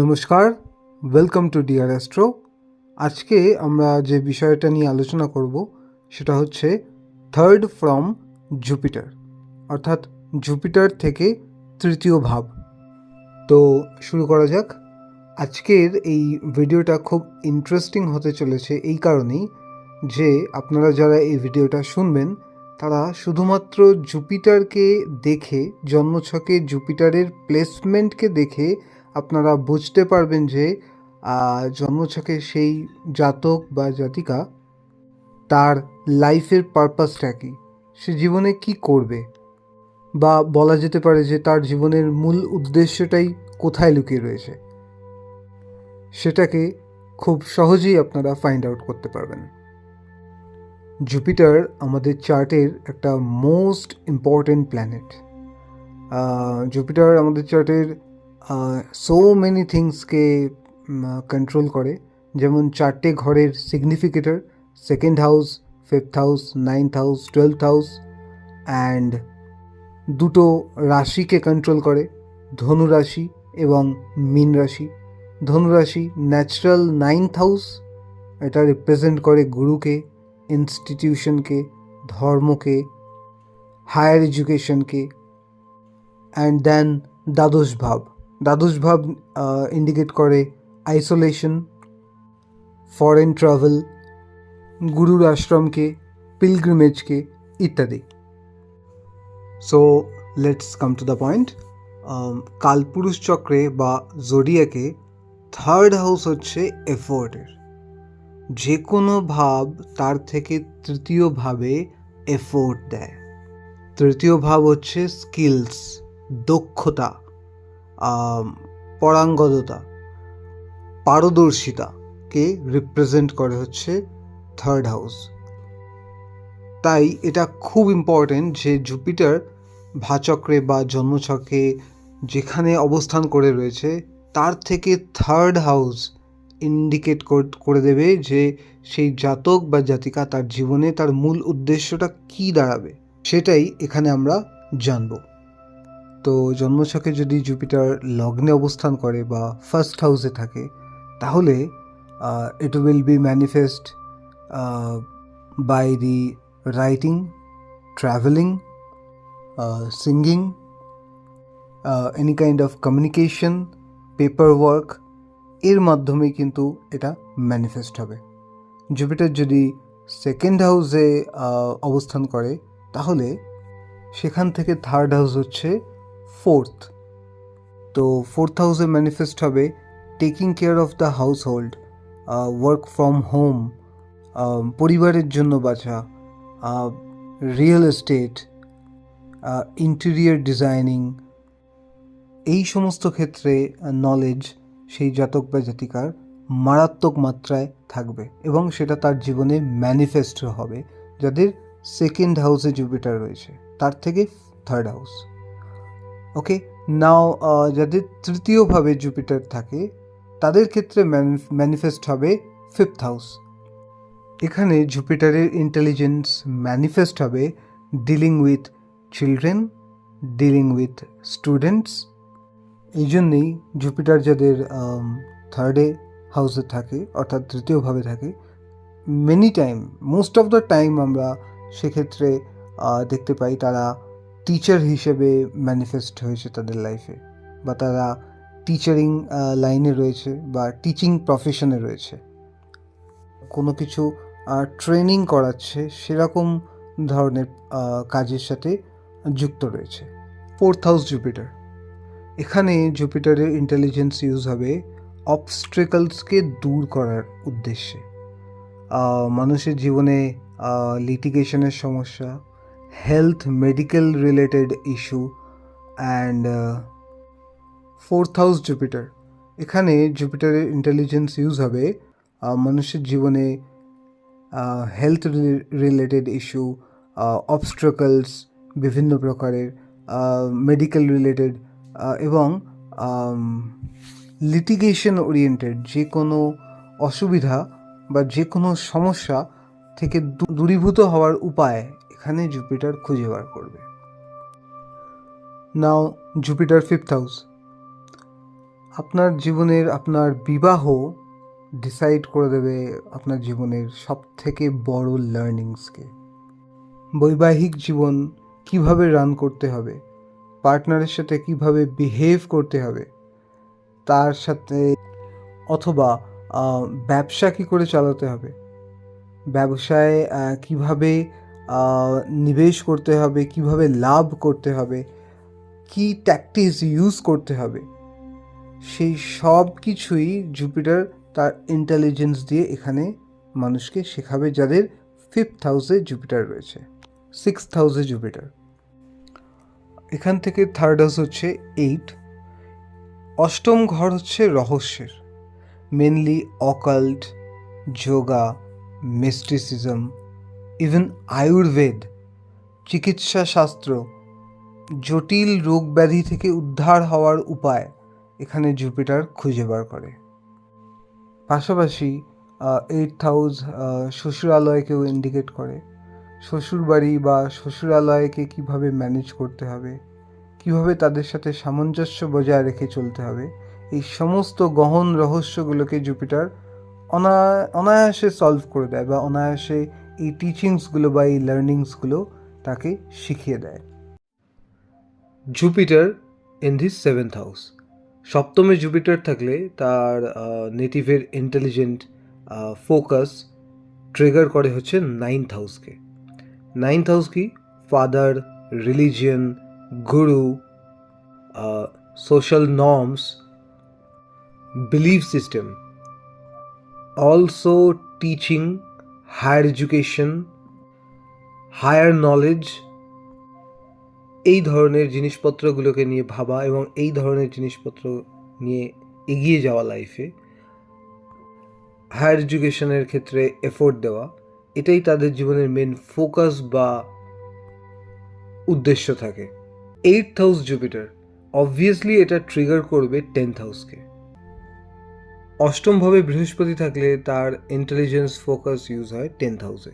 নমস্কার welcome to deer astro আজকে আমরা যে বিষয়টা নিয়ে আলোচনা করব, সেটা হচ্ছে থার্ড ফ্রম জুপিটার অর্থাৎ জুপিটার থেকে তৃতীয় ভাব। তো শুরু করা যাক। আজকের এই ভিডিওটা খুব ইন্টারেস্টিং হতে চলেছে এই কারণেই যে আপনারা যারা এই ভিডিওটা শুনবেন, তারা শুধুমাত্র জুপিটারকে দেখে, জন্মছকে জুপিটারের প্লেসমেন্টকে দেখে আপনারা বুঝতে পারবেন যে জন্মছকে সেই জাতক বা জাতিকা তার লাইফের পারপাসটা কী? সে জীবনে কি করবে? বা বলা যেতে পারে যে তার জীবনের মূল উদ্দেশ্যটাই কোথায় লুকিয়ে রয়েছে? সেটাকে খুব সহজেই আপনারা ফাইন্ড আউট করতে পারবেন। জুপিটার আমাদের চার্টের একটা মোস্ট ইম্পর্টেন্ট প্ল্যানেট জুপিটার আমাদের চার্টের সো মেনি থিংসকে কন্ট্রোল করে। যেমন চারটে ঘরের significator second house fifth house ninth house twelfth house and দুটো রাশিকে কন্ট্রোল করে, ধনু রাশি এবং মীন রাশি। ধনুরাশি ন্যাচারাল নাইন্থ হাউস এটা রিপ্রেজেন্ট করে গুরুকে ইনস্টিটিউশনকে ধর্মকে হায়ার এডুকেশনকে অ্যান্ড দেন দ্বাদশ ভাব। দ্বাদশ ভাব ইন্ডিকেট করে আইসোলেশন ফরেন ট্রাভেল গুরুর আশ্রমকে পিলগ্রিমেজকে ইত্যাদি। So let's come to the point কালপুরুষ চক্রে বা জোডিয়াকে থার্ড হাউস হচ্ছে এফোর্টের যে কোনো ভাব তার থেকে তৃতীয় ভাবে এফোর্ট দেয়। তৃতীয় ভাব হচ্ছে স্কিলস দক্ষতা। পরাঙ্গদতা, পারদর্শিতাকে রিপ্রেজেন্ট করে হচ্ছে থার্ড হাউস তাই এটা খুব ইম্পর্টেন্ট যে জুপিটার ভাচক্রে বা জন্মছকে যেখানে অবস্থান করে রয়েছে, তার থেকে থার্ড হাউস ইন্ডিকেট করে দেবে যে সেই জাতক বা জাতিকা তার জীবনে তার মূল উদ্দেশ্যটা কি দাঁড়াবে, সেটাই এখানে আমরা জানব। তো জন্মছকে যদি জুপিটার লগ্নে অবস্থান করে বা ফার্স্ট হাউসে থাকে, তাহলে it will be manifest by the writing travelling singing any kind of communication paper work এর মাধ্যমে কিন্তু এটা ম্যানিফেস্ট হবে। জুপিটার যদি সেকেন্ড হাউসে অবস্থান করে, তাহলে সেখান থেকে থার্ড হাউস হচ্ছে ফোর্থ। তো ফোর্থ হাউসে ম্যানিফেস্ট হবে taking care of the household work from home পরিবারের জন্য বাঁচা রিয়েল এস্টেট ইন্টেরিয়ার ডিজাইনিং এই সমস্ত ক্ষেত্রে নলেজ সেই জাতক বা জাতিকার মারাত্মক মাত্রায় থাকবে এবং সেটা তার জীবনে ম্যানিফেস্ট হবে, যাদের সেকেন্ড হাউসে জুপিটার রয়েছে, তার থেকে থার্ড হাউস ওকে নাও যাদের তৃতীয়ভাবে জুপিটার থাকে, তাদের ক্ষেত্রে ম্যানিফেস্ট হবে ফিফথ হাউস এখানে জুপিটারের ইন্টেলিজেন্স ম্যানিফেস্ট হবে dealing with children dealing with students এই জন্যেই জুপিটার যাদের থার্ডে হাউসে থাকে, অর্থাৎ তৃতীয়ভাবে থাকে many time most of the time আমরা সেক্ষেত্রে দেখতে পাই তারা টিচার হিসেবে ম্যানিফেস্ট হয়েছে তাদের লাইফে বা তারা টিচারিং লাইনে রয়েছে বা টিচিং প্রফেশনে রয়েছে। কোনো কিছু ট্রেনিং করাচ্ছে সেরকম ধরনের কাজের সাথে যুক্ত রয়েছে। ফোর্থ হাউস জুপিটার এখানে জুপিটারের ইন্টেলিজেন্স ইউজ হবে অবস্ট্রিকলসকে দূর করার উদ্দেশ্যে। মানুষের জীবনে লিটিগেশনের সমস্যা health medical related issue and fourth house Jupiter এখানে জুপিটারের ইন্টেলিজেন্স ইউজ হবে মানুষের জীবনে হেলথ রিলেটেড ইস্যু অবস্ট্রাকলস বিভিন্ন প্রকারের মেডিকেল রিলেটেড এবং লিটিগেশন ওরিয়েন্টেড যে কোনো অসুবিধা বা যে কোনো সমস্যা থেকে দূরীভূত হওয়ার উপায় এখানে জুপিটার খুঁজে বার করবে। নাও, জুপিটার ফিফথ হাউস আপনার জীবনের, আপনার বিবাহ ডিসাইড করে দেবে আপনার জীবনের সব থেকে বড় লার্নিংসকে বৈবাহিক জীবন কীভাবে রান করতে হবে? পার্টনারের সাথে কীভাবে বিহেভ করতে হবে? তার সাথে অথবা ব্যবসা কী করে চালাতে হবে? ব্যবসায় কীভাবে নিবেশ করতে হবে, কীভাবে লাভ করতে হবে, কি ট্যাকটিক্স ইউজ করতে হবে, সেই সব কিছুই জুপিটার তার ইন্টেলিজেন্স দিয়ে এখানে মানুষকে শেখাবে, যাদের ফিফথ হাউসে জুপিটার রয়েছে সিক্স হাউসে জুপিটার এখান থেকে থার্ড হাউস হচ্ছে এইট অষ্টম ঘর হচ্ছে রহস্যের mainly occult yoga mysticism even Ayurveda চিকিৎসা শাস্ত্র জটিল রোগ ব্যাধি থেকে উদ্ধার হওয়ার উপায় এখানে জুপিটার খুঁজে বার করে। পাশাপাশি এইট হাউস শ্বশুরালয়কেও ইন্ডিকেট করে। শ্বশুরবাড়ি বা শ্বশুরালয়কে কীভাবে ম্যানেজ করতে হবে, কীভাবে তাদের সাথে সামঞ্জস্য বজায় রেখে চলতে হবে, এই সমস্ত গহন রহস্যগুলোকে জুপিটার অনা, অনায়াসে সলভ করে দেয় বা অনায়াসে এই টিচিংসগুলো বা এই লার্নিংসগুলো তাকে শিখিয়ে দেয়। Jupiter in this seventh house সপ্তমে জুপিটার থাকলে তার নেটিভের ইন্টেলিজেন্ট ফোকাস ট্রিগার করে হচ্ছে নাইন্থ হাউসকে নাইন্থ হাউস কি? Father religion guru social norms belief system also teaching higher education, higher knowledge, এই ধরনের জিনিসপত্রগুলোকে নিয়ে ভাবা এবং এই ধরনের জিনিসপত্র নিয়ে এগিয়ে যাওয়া লাইফে হায়ার এডুকেশনের ক্ষেত্রে এফোর্ট দেওয়া, এটাই তাদের জীবনের মেন ফোকাস বা উদ্দেশ্য থাকে। এইট হাউস জুপিটার অবভিয়াসলি এটা ট্রিগার করবে টেন্থ হাউসকে অষ্টমভাবে বৃহস্পতি থাকলে তার ইন্টেলিজেন্স ফোকাস ইউজ হয় টেন্থ হাউসে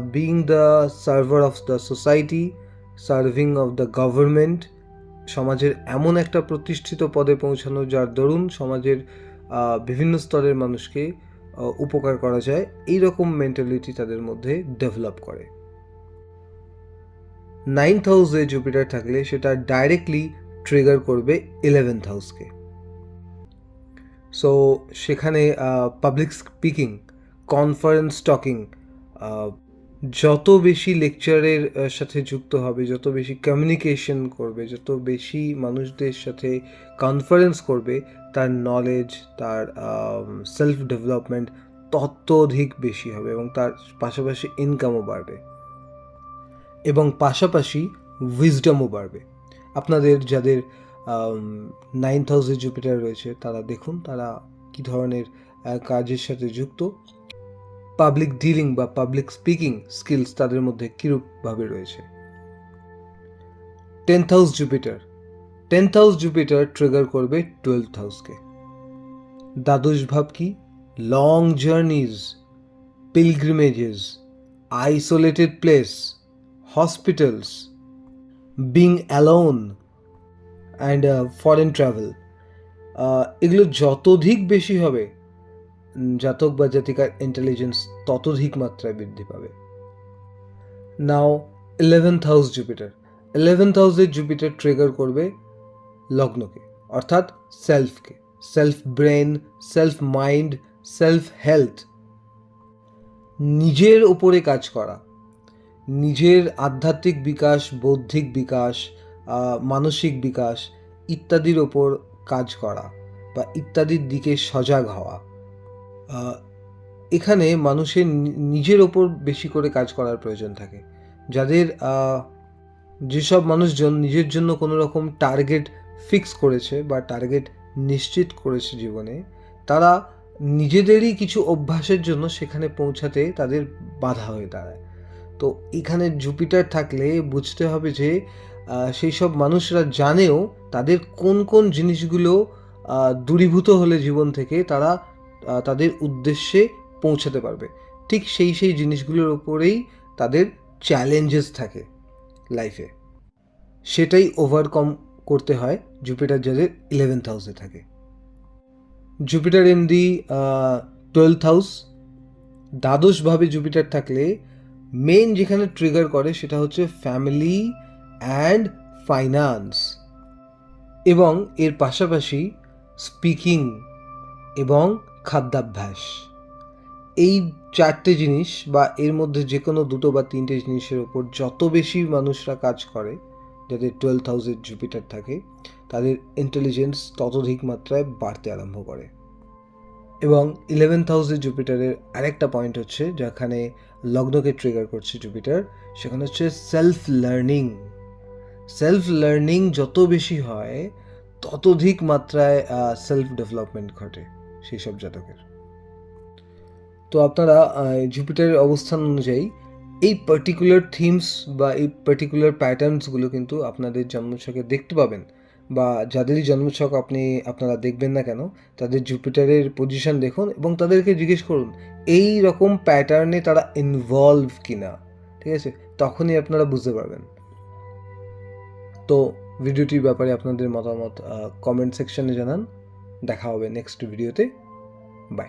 being the server of the society serving of the government সমাজের এমন একটা প্রতিষ্ঠিত পদে পৌঁছানো যার দরুন সমাজের বিভিন্ন স্তরের মানুষকে উপকার করা যায় এই রকম মেন্টালিটি তাদের মধ্যে ডেভেলপ করে। নাইন্থ হাউসে জুপিটার থাকলে সেটা ডাইরেক্টলি ট্রিগার করবে ইলেভেন্থ হাউসকে সো সেখানে পাবলিক স্পিকিং কনফারেন্স টকিং যত বেশি লেকচারের সাথে যুক্ত হবে, যত বেশি কমিউনিকেশন করবে, যত বেশি মানুষদের সাথে কনফারেন্স করবে, তার নলেজ তার সেলফ ডেভেলপমেন্ট তত অধিক বেশি হবে এবং তার পাশাপাশি ইনকামও বাড়বে। এবং পাশাপাশি উইজডমও বাড়বে। আপনাদের যাদের নাইন্থ হাউসে জুপিটার রয়েছে। তারা দেখুন, তারা কী ধরনের কাজের সাথে যুক্ত। পাবলিক ডিলিং বা পাবলিক স্পিকিং স্কিলস তাদের মধ্যে কীরূপভাবে রয়েছে? Tenth house Jupiter tenth house Jupiter trigger করবে টুয়েলথ হাউসকে দ্বাদশ ভাব কি? Long journeys pilgrimages isolated place hospitals being alone and foreign travel এগুলো যতধিক বেশি হবে, জাতক বা জাতিকার ইন্টেলিজেন্স ততোধিক মাত্রায় বৃদ্ধি পাবে। Now eleventh house Jupiter eleventh হাউসে জুপিটার ট্রিগার করবে লগ্নকে, অর্থাৎ সেলফকে self brain self mind self health নিজের ওপরে কাজ করা, নিজের আধ্যাত্মিক বিকাশ, বৌদ্ধিক বিকাশ মানসিক বিকাশ ইত্যাদির ওপর কাজ করা বা ইত্যাদির দিকে সজাগ হওয়া। এখানে মানুষের নিজের ওপর বেশি করে কাজ করার প্রয়োজন থাকে। যাদের যেসব মানুষজন নিজের জন্য কোনো রকম টার্গেট ফিক্স করেছে বা টার্গেট নিশ্চিত করেছে জীবনে, তারা নিজেদেরই কিছু অভ্যাসের জন্য সেখানে পৌঁছাতে তাদের বাধা হয়ে দাঁড়ায়। তো এখানে জুপিটার থাকলে বুঝতে হবে যে সেই সব মানুষরা জানেও তাদের কোন কোন জিনিসগুলো দূরীভূত হলে জীবন থেকে তারা তাদের উদ্দেশ্যে পৌঁছাতে পারবে। ঠিক সেই সেই জিনিসগুলোর ওপরেই তাদের চ্যালেঞ্জেস থাকে লাইফে সেটাই ওভারকম করতে হয় জুপিটার যাদের ইলেভেন্থ হাউসে থাকে। Jupiter in the twelfth house দ্বাদশভাবে জুপিটার থাকলে মেন যেখানে ট্রিগার করে সেটা হচ্ছে ফ্যামিলি অ্যান্ড ফাইন্যান্স এবং এর পাশাপাশি স্পিকিং এবং খাদ্যাভ্যাস। এই চারটে জিনিস বা এর মধ্যে যে কোনো দুটো বা তিনটে জিনিসের ওপর যত বেশি মানুষরা কাজ করে, যাদের টুয়েলভ থাউজেন্ড জুপিটার থাকে, তাদের ইন্টেলিজেন্স ততোধিক মাত্রায় বাড়তে আরম্ভ করে। এবং ইলেভেন থাউজেন্ড জুপিটারের আরেকটা পয়েন্ট হচ্ছে, যেখানে লগ্নকে ট্রিগার করছে জুপিটার সেখানে হচ্ছে সেলফ লার্নিং সেলফ লার্নিং যত বেশি হয় ততোধিক মাত্রায় সেলফ ডেভেলপমেন্ট ঘটে সেই সব জাতকের। তো আপনারা জুপিটারের অবস্থান অনুযায়ী এই পার্টিকুলার থিমস বা এই পার্টিকুলার প্যাটার্নসগুলো কিন্তু আপনাদের জন্মছকে দেখতে পাবেন বা যাদেরই জন্মছক আপনি, আপনারা দেখবেন না কেন, তাদের জুপিটারের পজিশন দেখুন এবং তাদেরকে জিজ্ঞেস করুন, এই রকম প্যাটার্নে তারা ইনভলভ কিনা? ঠিক আছে? তখনই আপনারা বুঝতে পারবেন। তো ভিডিওটির ব্যাপারে আপনাদের মতামত কমেন্ট সেকশনে জানান। দেখা হবে নেক্সট ভিডিওতে বাই